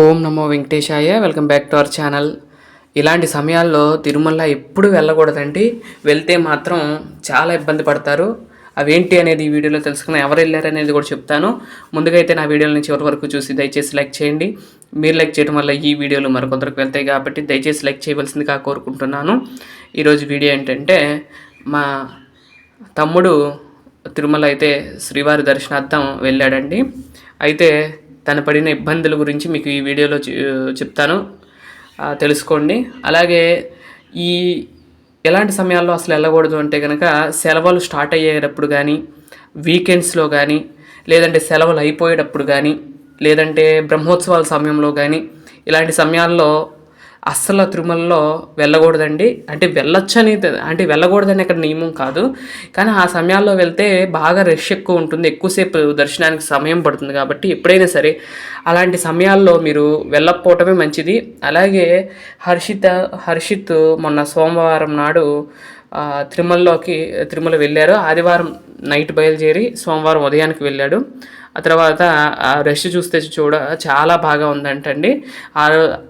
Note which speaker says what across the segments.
Speaker 1: ఓం నమో వెంకటేశాయ welcome back to our channel. ఇలాంటి సమయాల్లో తిరుమల ఎప్పుడు వెళ్ళకూడదండి? వెళ్తే మాత్రం చాలా ఇబ్బంది పడతారు. అవేంటి అనేది ఈ వీడియోలో తెలుసుకుని ఎవరు వెళ్ళారు అనేది కూడా చెప్తాను. ముందుగా అయితే నా వీడియోని చివరి వరకు చూసి దయచేసి లైక్ చేయండి. మీరు లైక్ చేయడం వల్ల ఈ వీడియోలు మరికొందరికి వెళ్తాయి కాబట్టి దయచేసి లైక్ చేయవలసిందిగా కోరుకుంటున్నాను. ఈరోజు వీడియో ఏంటంటే మా తమ్ముడు తిరుమల అయితే శ్రీవారి దర్శనార్థం వెళ్ళాడండి. అయితే తను పడిన ఇబ్బందుల గురించి మీకు ఈ వీడియోలో చెప్తాను. తెలుసుకోండి. అలాగే ఈ ఎలాంటి సమయాల్లో అసలు వెళ్ళకూడదు అంటే కనుక సెలవులు స్టార్ట్ అయ్యేటప్పుడు కానీ వీకెండ్స్లో కానీ లేదంటే సెలవులు అయిపోయేటప్పుడు కానీ లేదంటే బ్రహ్మోత్సవాల సమయంలో కానీ ఇలాంటి సమయాల్లో అస్సలు తిరుమలలో వెళ్ళకూడదండి. అంటే వెళ్ళొచ్చని తె- అంటే వెళ్ళకూడదని అక్కడ నియమం కాదు. కానీ ఆ సమయాల్లో వెళ్తే బాగా రష్ ఎక్కువ ఉంటుంది. ఎక్కువసేపు దర్శనానికి సమయం పడుతుంది కాబట్టి ఎప్పుడైనా సరే అలాంటి సమయాల్లో మీరు వెళ్ళకపోవటమే మంచిది. అలాగే హర్షిత హర్షిత్ మొన్న సోమవారం నాడు తిరుమలలోకి తిరుమల వెళ్ళారు. ఆదివారం నైట్ బయలుదేరి సోమవారం ఉదయానికి వెళ్ళాడు. ఆ తర్వాత ఆ రెస్ట్ చూస్తే చూడ చాలా బాగా ఉందంటండి. ఆ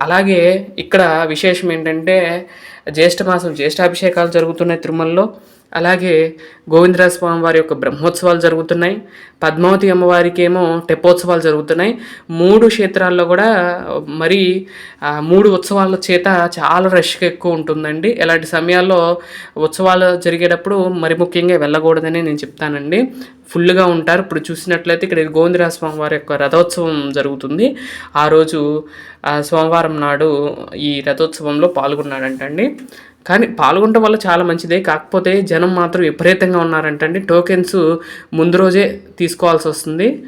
Speaker 1: అలాగే ఇక్కడ విశేషం ఏంటంటే జ్యేష్ఠ మాసం జ్యేష్ఠాభిషేకాలు జరుగుతున్నాయి తిరుమలలో. అలాగే గోవిందరాజ స్వామి వారి యొక్క బ్రహ్మోత్సవాలు జరుగుతున్నాయి. పద్మావతి అమ్మవారికి ఏమో తెప్పోత్సవాలు జరుగుతున్నాయి. మూడు క్షేత్రాల్లో కూడా మరి మూడు ఉత్సవాల చేత చాలా రష్గా ఎక్కువ ఉంటుందండి. ఇలాంటి సమయాల్లో ఉత్సవాలు జరిగేటప్పుడు మరి ముఖ్యంగా వెళ్ళకూడదని నేను చెప్తానండి. ఫుల్గా ఉంటారు. ఇప్పుడు చూసినట్లయితే ఇక్కడ గోవిందరాజ స్వామి వారి యొక్క రథోత్సవం జరుగుతుంది. ఆ రోజు సోమవారం నాడు ఈ రథోత్సవంలో పాల్గొన్నాడంటండి. కానీ పాల్గొనడం వల్ల చాలా మంచిదే. కాకపోతే జనం మాత్రం విపరీతంగా ఉన్నారంటండి. టోకెన్స్ ముందు రోజే తీసుకోవాల్సి వస్తుంది.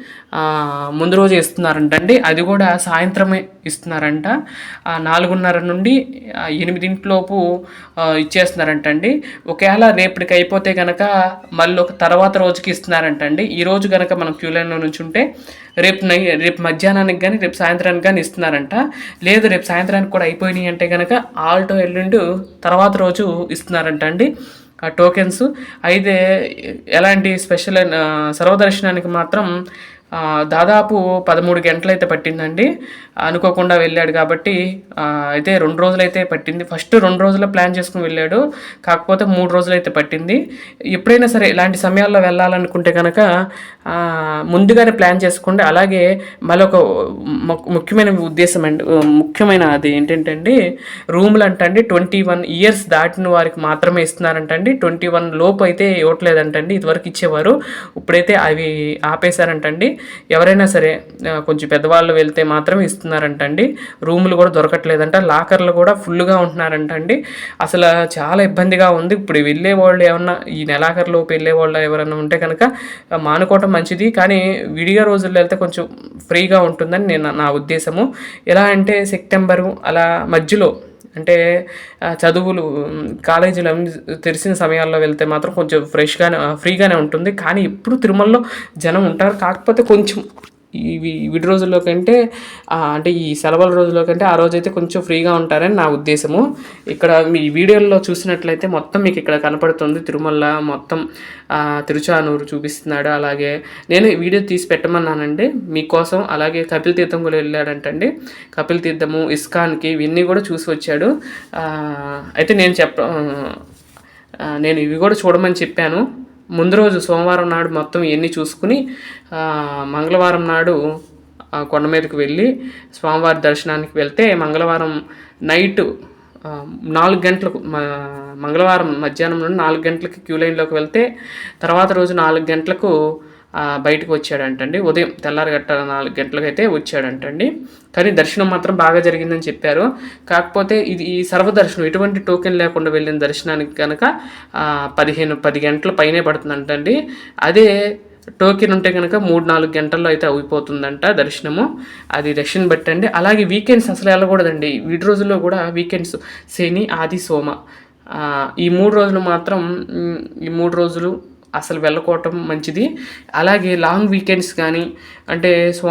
Speaker 1: ముందు రోజు ఇస్తున్నారంటండి. అది కూడా సాయంత్రమే ఇస్తున్నారంట. నాలుగున్నర నుండి ఎనిమిదింటిలోపు ఇచ్చేస్తున్నారంటండి. ఒకవేళ రేపటికి అయిపోతే కనుక మళ్ళీ ఒక తర్వాత రోజుకి ఇస్తున్నారంటండి. ఈ రోజు కనుక మనం క్యూ లైన్లో నుంచి ఉంటే రేపు నై రేపు మధ్యాహ్నానికి కానీ రేపు సాయంత్రానికి కానీ ఇస్తున్నారంట. లేదు రేపు సాయంత్రానికి కూడా అయిపోయినాయి అంటే కనుక ఆల్టో ఎల్లుండి తర్వాత రోజు ఇస్తున్నారంట అండి ఆ టోకెన్స్. అయితే ఎలాంటి స్పెషల్ సర్వదర్శనానికి మాత్రం దాదాపు పదమూడు గంటలైతే పట్టిందండి. అనుకోకుండా వెళ్ళాడు కాబట్టి అయితే రెండు రోజులైతే పట్టింది. ఫస్ట్ రెండు రోజుల ప్లాన్ చేసుకుని వెళ్ళాడు. కాకపోతే మూడు రోజులైతే పట్టింది. ఎప్పుడైనా సరే ఇలాంటి సమయాల్లో వెళ్ళాలనుకుంటే కనుక ముందుగానే ప్లాన్ చేసుకోండి అలాగే మళ్ళీ ఒక ము- ముఖ్యమైన ఉద్దేశం అండి ముఖ్యమైన అది ఏంటంటే అండి రూములు అంటండి ట్వంటీ వన్ ఇయర్స్ దాటిన వారికి మాత్రమే ఇస్తున్నారంటండి. ట్వంటీ వన్ లోపు అయితే ఇవ్వట్లేదంటండి ఇదివరకు ఇచ్చేవారు. ఇప్పుడైతే అవి ఆపేశారంటండి. ఎవరైనా సరే కొంచెం పెద్దవాళ్ళు వెళ్తే మాత్రం ఇస్తున్నారంటండి. రూములు కూడా దొరకట్లేదంట. లాకర్లు కూడా ఫుల్గా ఉంటున్నారంటండి. అసలు చాలా ఇబ్బందిగా ఉంది. ఇప్పుడు వెళ్ళే వాళ్ళు ఏమన్నా ఈ నెలాఖరులోపు వెళ్ళే వాళ్ళు ఎవరైనా ఉంటే కనుక మానుకోవటం మంచిది. కానీ విడిగా రోజుల్లో వెళ్తే కొంచెం ఫ్రీగా ఉంటుందని నేను నా ఉద్దేశము. ఎలా అంటే సెప్టెంబరు అలా మధ్యలో అంటే చదువులు కాలేజీలు తెరిచిన సమయాల్లో వెళ్తే మాత్రం కొంచెం ఫ్రెష్గానే ఫ్రీగానే ఉంటుంది. కానీ ఇప్పుడు తిరుమలలో జనం ఉంటారు. కాకపోతే కొంచెం ఇవి విడి రోజుల్లో కంటే అంటే ఈ సెలవుల రోజుల్లో కంటే ఆ రోజైతే కొంచెం ఫ్రీగా ఉంటారని నా ఉద్దేశము. ఇక్కడ మీ వీడియోల్లో చూసినట్లయితే మొత్తం మీకు ఇక్కడ కనపడుతుంది. తిరుమల మొత్తం తిరుచానూరు చూపిస్తున్నాడు. అలాగే నేను వీడియో తీసి పెట్టమన్నానండి. మీకోసం అలాగే కపిల్ తీర్థం కూడా వెళ్ళాడంటండి. కపిల్ తీర్థము ఇస్కాన్కి ఇవన్నీ కూడా చూసి వచ్చాడు. అయితే నేను చెప్ప నేను ఇవి కూడా చూడమని చెప్పాను. ముందు రోజు సోమవారం నాడు మొత్తం ఇవన్నీ చూసుకుని మంగళవారం నాడు కొండ మీదకి వెళ్ళి స్వామివారి దర్శనానికి వెళ్తే మంగళవారం నైట్ నాలుగు గంటలకు మంగళవారం మధ్యాహ్నం నుండి నాలుగు గంటలకి క్యూ లైన్లోకి వెళ్తే తర్వాత రోజు నాలుగు గంటలకు బయటకు వచ్చాడంటండి. ఉదయం తెల్లారగట్ట నాలుగు గంటలకైతే వచ్చాడంటండి. కానీ దర్శనం మాత్రం బాగా జరిగిందని చెప్పారు. కాకపోతే ఇది ఈ సర్వదర్శనం ఎటువంటి టోకెన్ లేకుండా వెళ్ళిన దర్శనానికి కనుక పదిహేను పది గంటల పైనే పడుతుందంటండి. అదే టోకెన్ ఉంటే కనుక మూడు నాలుగు గంటల్లో అయితే అయిపోతుందంట దర్శనము. అది దర్శనం బట్టండి. అలాగే వీకెండ్స్ అసలు వెళ్ళకూడదండి. వీటి రోజుల్లో కూడా వీకెండ్స్ శని ఆది సోమ. ఈ మూడు రోజులు మాత్రం ఈ మూడు రోజులు అసలు వెళ్ళకోవటం మంచిది. అలాగే లాంగ్ వీకెండ్స్ కానీ అంటే సో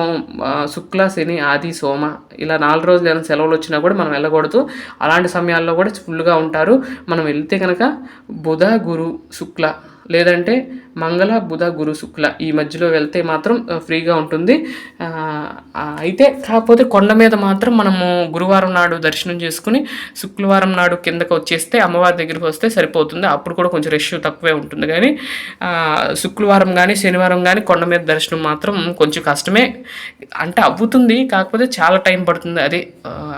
Speaker 1: శుక్ల శని ఆది సోమ ఇలా నాలుగు రోజులు ఏమైనా సెలవులు వచ్చినా కూడా మనం వెళ్ళకూడదు. అలాంటి సమయాల్లో కూడా ఫుల్గా ఉంటారు. మనం వెళ్తే కనుక బుధ గురు శుక్ల లేదంటే మంగళ బుధ గురు శుక్ల ఈ మధ్యలో వెళ్తే మాత్రం ఫ్రీగా ఉంటుంది. అయితే కాకపోతే కొండ మీద మాత్రం మనము గురువారం నాడు దర్శనం చేసుకుని శుక్రవారం నాడు కిందకు వచ్చేస్తే అమ్మవారి దగ్గరికి వస్తే సరిపోతుంది. అప్పుడు కూడా కొంచెం రష్ తక్కువే ఉంటుంది. కానీ శుక్రవారం కానీ శనివారం కానీ కొండ మీద దర్శనం మాత్రం కొంచెం కష్టమే. అంటే అవుతుంది. కాకపోతే చాలా టైం పడుతుంది. అది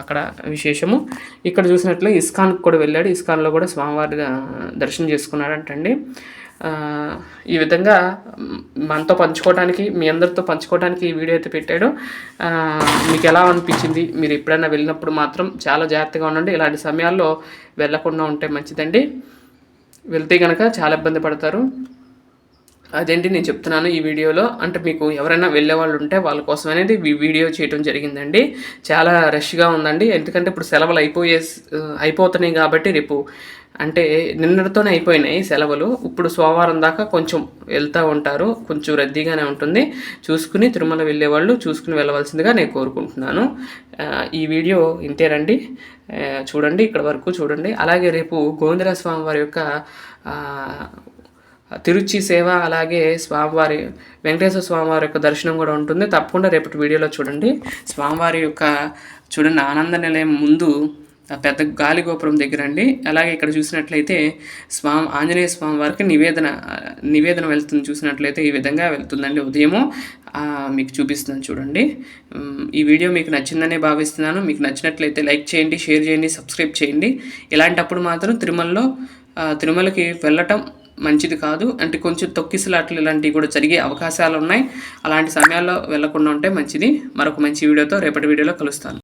Speaker 1: అక్కడ విశేషము. ఇక్కడ చూసినట్లు ఇస్కాన్కి కూడా వెళ్ళాడు. ఇస్కాన్లో కూడా స్వామివారి దర్శనం చేసుకున్నాడంటండి. ఈ విధంగా మనతో పంచుకోవడానికి మీ అందరితో పంచుకోవడానికి ఈ వీడియో అయితే పెట్టాడు. మీకు ఎలా అనిపించింది? మీరు ఎప్పుడైనా వెళ్ళినప్పుడు మాత్రం చాలా జాగ్రత్తగా ఉండండి. ఇలాంటి సమయాల్లో వెళ్ళకుండా ఉంటే మంచిదండి. వెళ్తే కనుక చాలా ఇబ్బంది పడతారు. అదేంటి నేను చెప్తున్నాను ఈ వీడియోలో. అంటే మీకు ఎవరైనా వెళ్ళే వాళ్ళు ఉంటే వాళ్ళ కోసం అనేది వీడియో చేయడం జరిగిందండి. చాలా రష్గా ఉందండి. ఎందుకంటే ఇప్పుడు సెలవులు అయిపోయే అయిపోతున్నాయి కాబట్టి రేపు అంటే నిన్నటితోనే అయిపోయినాయి సెలవులు. ఇప్పుడు సోమవారం దాకా కొంచెం వెళ్తూ ఉంటారు. కొంచెం రద్దీగానే ఉంటుంది. చూసుకుని తిరుమల వెళ్ళే వాళ్ళు చూసుకుని వెళ్ళవలసిందిగా నేను కోరుకుంటున్నాను. ఈ వీడియో ఇంతేనండి చూడండి ఇక్కడ వరకు చూడండి. అలాగే రేపు గోవిందర స్వామి వారి యొక్క తిరుచి సేవ అలాగే స్వామివారి వెంకటేశ్వర స్వామివారి యొక్క దర్శనం కూడా ఉంటుంది. తప్పకుండా రేపటి వీడియోలో చూడండి. స్వామివారి యొక్క చూడండి ఆనంద నిలయం ముందు పెద్ద గాలి గోపురం దగ్గర అండి. అలాగే ఇక్కడ చూసినట్లయితే స్వామి ఆంజనేయ స్వామి వారికి నివేదన నివేదన వెళ్తుంది. చూసినట్లయితే ఈ విధంగా వెళ్తుందండి ఉదయము. మీకు చూపిస్తున్నాను చూడండి. ఈ వీడియో మీకు నచ్చిందనే భావిస్తున్నాను. మీకు నచ్చినట్లయితే లైక్ చేయండి షేర్ చేయండి సబ్స్క్రైబ్ చేయండి. ఇలాంటప్పుడు మాత్రం తిరుమలలో తిరుమలకి వెళ్ళటం మంచిది కాదు. అంటే కొంచెం తొక్కిసలాట్లు ఇలాంటివి కూడా జరిగే అవకాశాలు ఉన్నాయి. అలాంటి సమయాల్లో వెళ్ళకుండా ఉంటే మంచిది. మరొక మంచి వీడియోతో రేపటి వీడియోలో కలుస్తాను.